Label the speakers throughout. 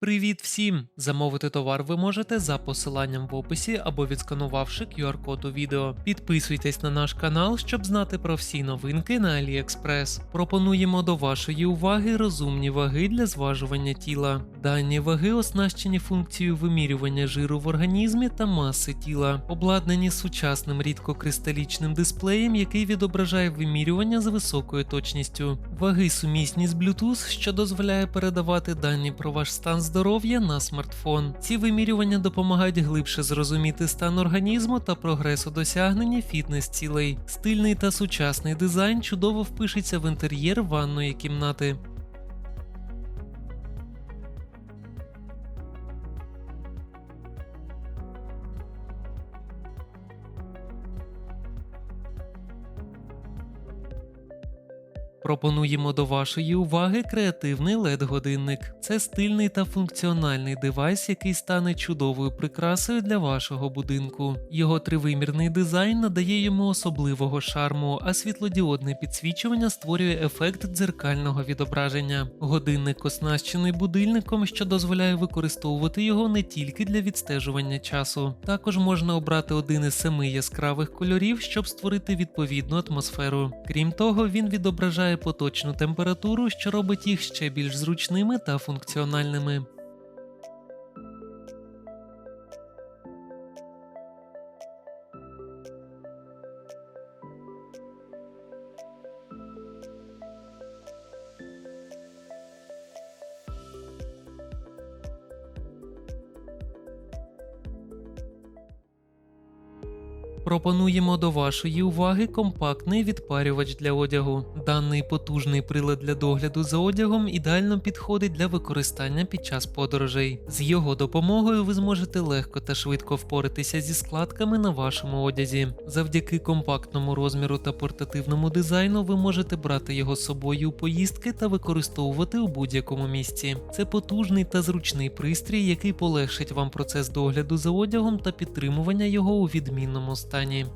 Speaker 1: Привіт всім! Замовити товар ви можете за посиланням в описі або відсканувавши QR-код у відео. Підписуйтесь на наш канал, щоб знати про всі новинки на AliExpress. Пропонуємо до вашої уваги розумні ваги для зважування тіла. Дані ваги оснащені функцією вимірювання жиру в організмі та маси тіла, обладнані сучасним рідкокристалічним дисплеєм, який відображає вимірювання з високою точністю. Ваги сумісні з Bluetooth, що дозволяє передавати дані про ваш стан здоров'я на смартфон. Ці вимірювання допомагають глибше зрозуміти стан організму та прогрес у досягненні фітнес-цілей. Стильний та сучасний дизайн чудово впишеться в інтер'єр ванної кімнати. Пропонуємо до вашої уваги креативний LED-годинник. Це стильний та функціональний девайс, який стане чудовою прикрасою для вашого будинку. Його тривимірний дизайн надає йому особливого шарму, а світлодіодне підсвічування створює ефект дзеркального відображення. Годинник оснащений будильником, що дозволяє використовувати його не тільки для відстежування часу. Також можна обрати один із семи яскравих кольорів, щоб створити відповідну атмосферу. Крім того, він відображає поточну температуру, що робить їх ще більш зручними та функціональними. Пропонуємо до вашої уваги компактний відпарювач для одягу. Даний потужний прилад для догляду за одягом ідеально підходить для використання під час подорожей. З його допомогою ви зможете легко та швидко впоратися зі складками на вашому одязі. Завдяки компактному розміру та портативному дизайну ви можете брати його з собою у поїздки та використовувати у будь-якому місці. Це потужний та зручний пристрій, який полегшить вам процес догляду за одягом та підтримування його у відмінному стані.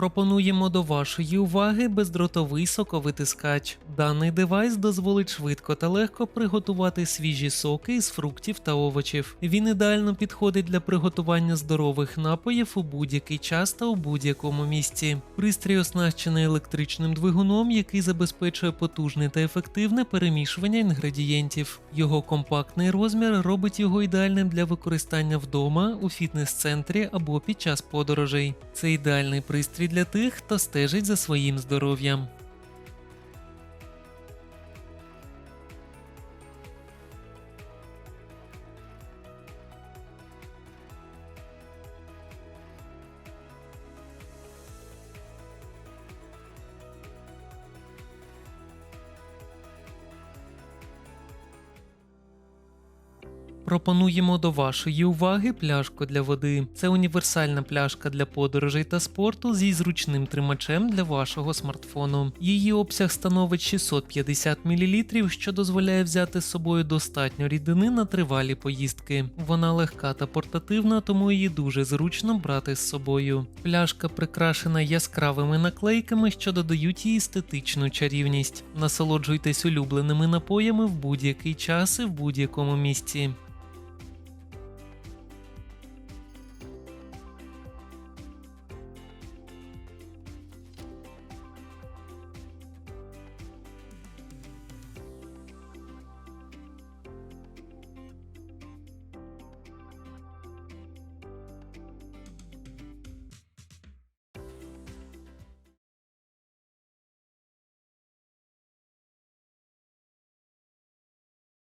Speaker 1: Пропонуємо до вашої уваги бездротовий соковитискач. Даний девайс дозволить швидко та легко приготувати свіжі соки із фруктів та овочів. Він ідеально підходить для приготування здорових напоїв у будь-який час та у будь-якому місці. Пристрій оснащений електричним двигуном, який забезпечує потужне та ефективне перемішування інгредієнтів. Його компактний розмір робить його ідеальним для використання вдома, у фітнес-центрі або під час подорожей. Це ідеальний пристрій для тих, хто стежить за своїм здоров'ям. Пропонуємо до вашої уваги пляшку для води. Це універсальна пляшка для подорожей та спорту зі зручним тримачем для вашого смартфону. Її обсяг становить 650 мл, що дозволяє взяти з собою достатньо рідини на тривалі поїздки. Вона легка та портативна, тому її дуже зручно брати з собою. Пляшка прикрашена яскравими наклейками, що додають їй естетичну чарівність. Насолоджуйтесь улюбленими напоями в будь-який час і в будь-якому місці.